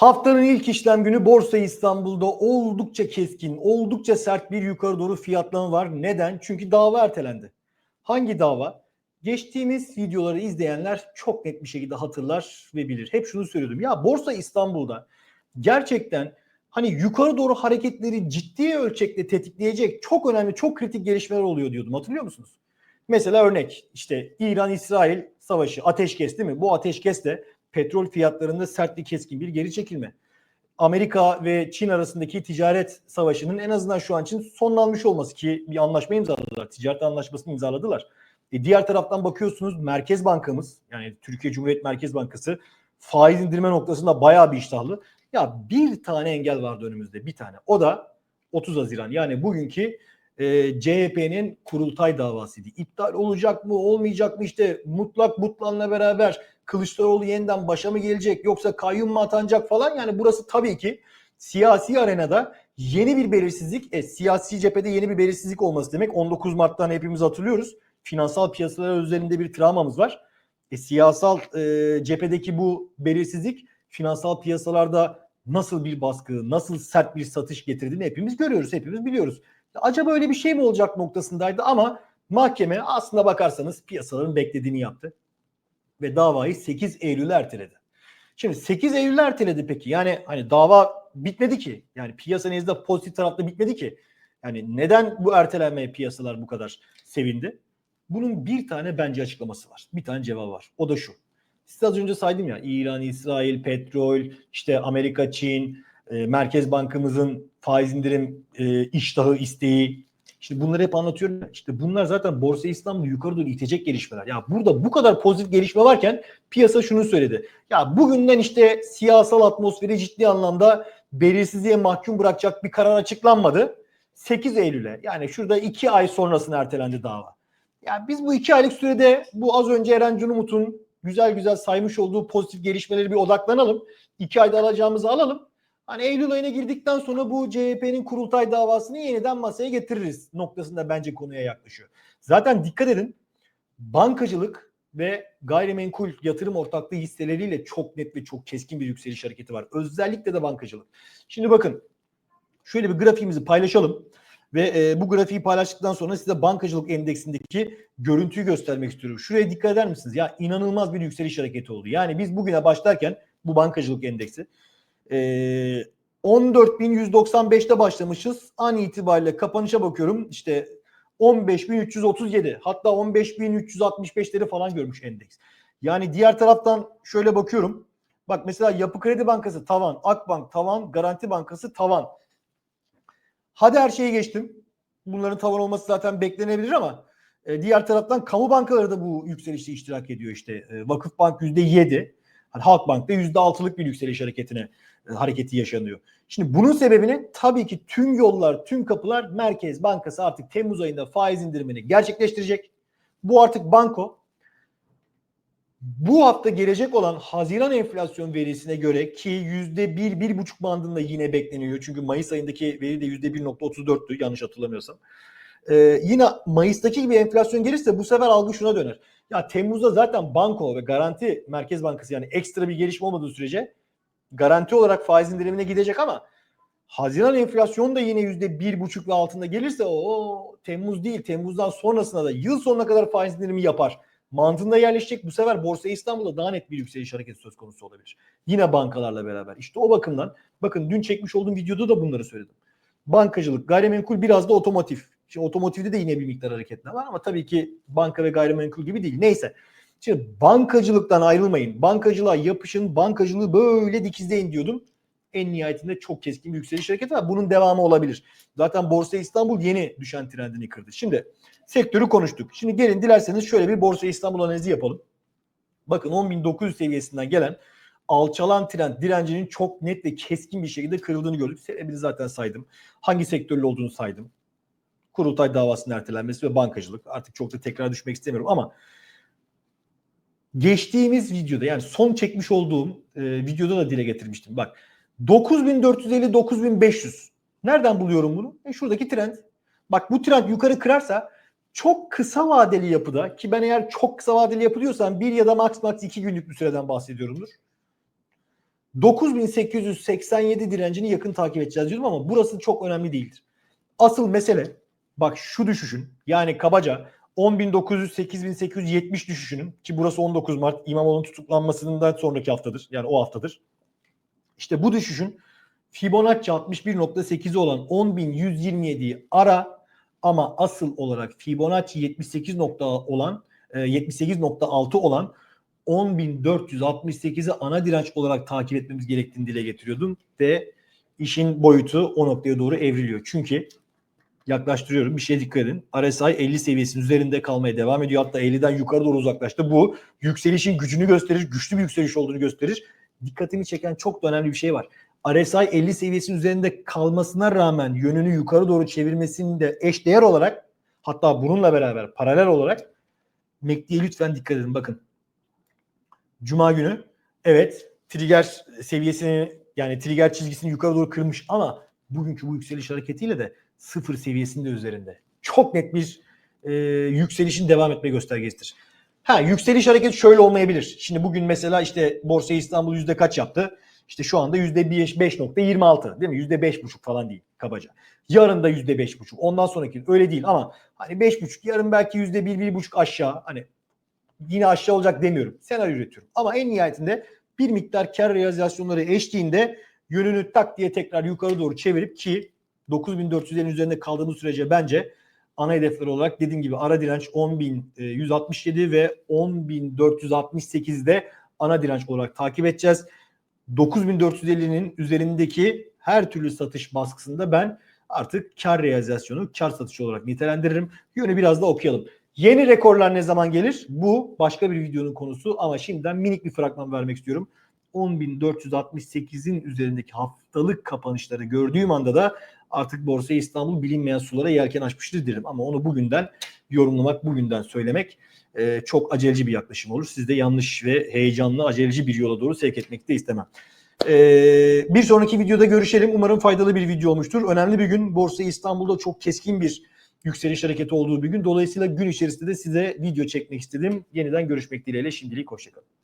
Haftanın ilk işlem günü Borsa İstanbul'da oldukça keskin, oldukça sert bir yukarı doğru fiyatlama var. Neden? Çünkü dava ertelendi. Hangi dava? Geçtiğimiz videoları izleyenler çok net bir şekilde hatırlar ve bilir. Hep şunu söylüyordum. Ya Borsa İstanbul'da gerçekten hani yukarı doğru hareketleri ciddi ölçekte tetikleyecek çok önemli, çok kritik gelişmeler oluyor diyordum. Hatırlıyor musunuz? Mesela örnek işte İran-İsrail savaşı, ateşkes değil mi? Bu ateşkes de petrol fiyatlarında sert bir keskin bir geri çekilme. Amerika ve Çin arasındaki ticaret savaşının en azından şu an için sonlanmış olması ki bir anlaşma imzaladılar. Ticaret anlaşmasını imzaladılar. E diğer taraftan bakıyorsunuz Merkez Bankamız yani Türkiye Cumhuriyet Merkez Bankası faiz indirme noktasında bayağı bir iştahlı. Ya bir tane engel vardı önümüzde bir tane. O da 30 Haziran yani bugünkü e, CHP'nin kurultay davasıydı. İptal olacak mı olmayacak mı işte mutlak mutlanla beraber Kılıçdaroğlu yeniden başa mı gelecek yoksa kayyum mu atanacak falan yani burası tabii ki siyasi arenada yeni bir belirsizlik, e, siyasi cephede yeni bir belirsizlik olması demek. 19 Mart'tan hepimiz hatırlıyoruz. Finansal piyasalar üzerinde bir travmamız var. E, siyasal e, cephedeki bu belirsizlik finansal piyasalarda nasıl bir baskı, nasıl sert bir satış getirdiğini hepimiz görüyoruz, hepimiz biliyoruz. Acaba öyle bir şey mi olacak noktasındaydı ama mahkeme aslında bakarsanız piyasaların beklediğini yaptı ve davayı 8 Eylül'e erteledi. Şimdi 8 Eylül'e erteledi peki. Yani hani dava bitmedi ki. Yani piyasa nezdinde pozitif tarafta bitmedi ki. Yani neden bu ertelenmeye piyasalar bu kadar sevindi? Bunun bir tane bence açıklaması var. Bir tane cevabı var. O da şu. Size az önce saydım ya İran, İsrail, petrol, işte Amerika, Çin, e, Merkez Bankamızın faiz indirim e, iştahı, isteği. İşte bunları hep anlatıyorum. İşte bunlar zaten Borsa İstanbul'u yukarı doğru itecek gelişmeler. Ya burada bu kadar pozitif gelişme varken piyasa şunu söyledi. Ya bugünden işte siyasal atmosferi ciddi anlamda belirsizliğe mahkum bırakacak bir karar açıklanmadı. 8 Eylül'e yani şurada 2 ay sonrasına ertelendi dava. Yani biz bu 2 aylık sürede bu az önce Eren Can Umut'un güzel güzel saymış olduğu pozitif gelişmeleri bir odaklanalım. 2 ayda alacağımızı alalım. Hani Eylül ayına girdikten sonra bu CHP'nin kurultay davasını yeniden masaya getiririz noktasında bence konuya yaklaşıyor. Zaten dikkat edin bankacılık ve gayrimenkul yatırım ortaklığı hisseleriyle çok net ve çok keskin bir yükseliş hareketi var. Özellikle de bankacılık. Şimdi bakın şöyle bir grafiğimizi paylaşalım ve e, bu grafiği paylaştıktan sonra size bankacılık endeksindeki görüntüyü göstermek istiyorum. Şuraya dikkat eder misiniz? Ya inanılmaz bir yükseliş hareketi oldu. Yani biz bugüne başlarken bu bankacılık endeksi e, 14.195'te başlamışız. An itibariyle kapanışa bakıyorum. İşte 15.337 hatta 15.365'leri falan görmüş endeks. Yani diğer taraftan şöyle bakıyorum. Bak mesela Yapı Kredi Bankası tavan, Akbank tavan, Garanti Bankası tavan. Hadi her şeyi geçtim. Bunların tavan olması zaten beklenebilir ama e, diğer taraftan kamu bankaları da bu yükselişte iştirak ediyor işte. E, Vakıfbank %7, hani Halkbank'ta %6'lık bir yükseliş hareketine e, hareketi yaşanıyor. Şimdi bunun sebebini tabii ki tüm yollar, tüm kapılar Merkez Bankası artık Temmuz ayında faiz indirimini gerçekleştirecek. Bu artık banko. Bu hafta gelecek olan Haziran enflasyon verisine göre ki yüzde bir, bir buçuk bandında yine bekleniyor. Çünkü Mayıs ayındaki veri de yüzde 1.34'tü yanlış hatırlamıyorsam. Ee, yine Mayıs'taki gibi enflasyon gelirse bu sefer algı şuna döner. Ya Temmuz'da zaten banko ve garanti Merkez Bankası yani ekstra bir gelişme olmadığı sürece garanti olarak faiz indirimine gidecek ama Haziran enflasyon da yine yüzde bir buçuk ve altında gelirse o Temmuz değil Temmuz'dan sonrasında da yıl sonuna kadar faiz indirimi yapar. Mantığında yerleşecek bu sefer Borsa İstanbul'da daha net bir yükseliş hareketi söz konusu olabilir. Yine bankalarla beraber. İşte o bakımdan bakın dün çekmiş olduğum videoda da bunları söyledim. Bankacılık, gayrimenkul biraz da otomotiv. Şimdi otomotivde de yine bir miktar hareketler var ama tabii ki banka ve gayrimenkul gibi değil. Neyse. Şimdi bankacılıktan ayrılmayın. Bankacılığa yapışın. Bankacılığı böyle dikizleyin diyordum. En nihayetinde çok keskin bir yükseliş hareketi var. Bunun devamı olabilir. Zaten Borsa İstanbul yeni düşen trendini kırdı. Şimdi sektörü konuştuk. Şimdi gelin dilerseniz şöyle bir Borsa İstanbul analizi yapalım. Bakın 10.900 seviyesinden gelen alçalan trend direncinin çok net ve keskin bir şekilde kırıldığını gördük. Sebebini zaten saydım. Hangi sektörlü olduğunu saydım. Kurultay davasının ertelenmesi ve bankacılık. Artık çok da tekrar düşmek istemiyorum ama geçtiğimiz videoda yani son çekmiş olduğum e, videoda da dile getirmiştim. Bak 9450 9500. Nereden buluyorum bunu? E şuradaki trend. Bak bu trend yukarı kırarsa çok kısa vadeli yapıda ki ben eğer çok kısa vadeli yapı diyorsam bir ya da max max iki günlük bir süreden bahsediyorumdur. 9887 direncini yakın takip edeceğiz diyordum ama burası çok önemli değildir. Asıl mesele bak şu düşüşün yani kabaca 10.900-8.870 düşüşünün ki burası 19 Mart İmamoğlu'nun tutuklanmasından sonraki haftadır. Yani o haftadır. İşte bu düşüşün Fibonacci 61.8'i olan 10.127'yi ara ama asıl olarak Fibonacci 78 nokta olan e, 78.6 olan 10.468'i ana direnç olarak takip etmemiz gerektiğini dile getiriyordum ve işin boyutu o noktaya doğru evriliyor. Çünkü yaklaştırıyorum bir şeye dikkat edin. RSI 50 seviyesinin üzerinde kalmaya devam ediyor. Hatta 50'den yukarı doğru uzaklaştı. Bu yükselişin gücünü gösterir, güçlü bir yükseliş olduğunu gösterir. Dikkatimi çeken çok da önemli bir şey var. RSI 50 seviyesinin üzerinde kalmasına rağmen yönünü yukarı doğru çevirmesinin de eşdeğer olarak hatta bununla beraber paralel olarak MACD'ye lütfen dikkat edin. Bakın Cuma günü evet trigger seviyesini yani trigger çizgisini yukarı doğru kırmış ama bugünkü bu yükseliş hareketiyle de sıfır seviyesinde üzerinde. Çok net bir e, yükselişin devam etme göstergesidir. Ha yükseliş hareketi şöyle olmayabilir. Şimdi bugün mesela işte Borsa İstanbul yüzde kaç yaptı? İşte şu anda yüzde 5.26 değil mi? Yüzde 5.5 falan değil kabaca. Yarın da yüzde 5.5. Ondan sonraki öyle değil ama hani 5.5 yarın belki yüzde 1 1.5 aşağı hani yine aşağı olacak demiyorum. Senaryo üretiyorum. Ama en nihayetinde bir miktar kar realizasyonları eşliğinde yönünü tak diye tekrar yukarı doğru çevirip ki 9400'lerin üzerinde kaldığımız sürece bence ana hedefler olarak dediğim gibi ara direnç 10.167 ve 10.468'de ana direnç olarak takip edeceğiz. 9450'nin üzerindeki her türlü satış baskısında ben artık kar realizasyonu, kar satışı olarak nitelendiririm. Yönü biraz da okuyalım. Yeni rekorlar ne zaman gelir? Bu başka bir videonun konusu ama şimdiden minik bir fragman vermek istiyorum. 10.468'in üzerindeki haftalık kapanışları gördüğüm anda da artık Borsa İstanbul bilinmeyen sulara yelken açmıştır derim. Ama onu bugünden yorumlamak, bugünden söylemek e, çok aceleci bir yaklaşım olur. Siz de yanlış ve heyecanlı, aceleci bir yola doğru sevk etmek de istemem. E, bir sonraki videoda görüşelim. Umarım faydalı bir video olmuştur. Önemli bir gün. Borsa İstanbul'da çok keskin bir yükseliş hareketi olduğu bir gün. Dolayısıyla gün içerisinde de size video çekmek istedim. Yeniden görüşmek dileğiyle şimdilik hoşçakalın.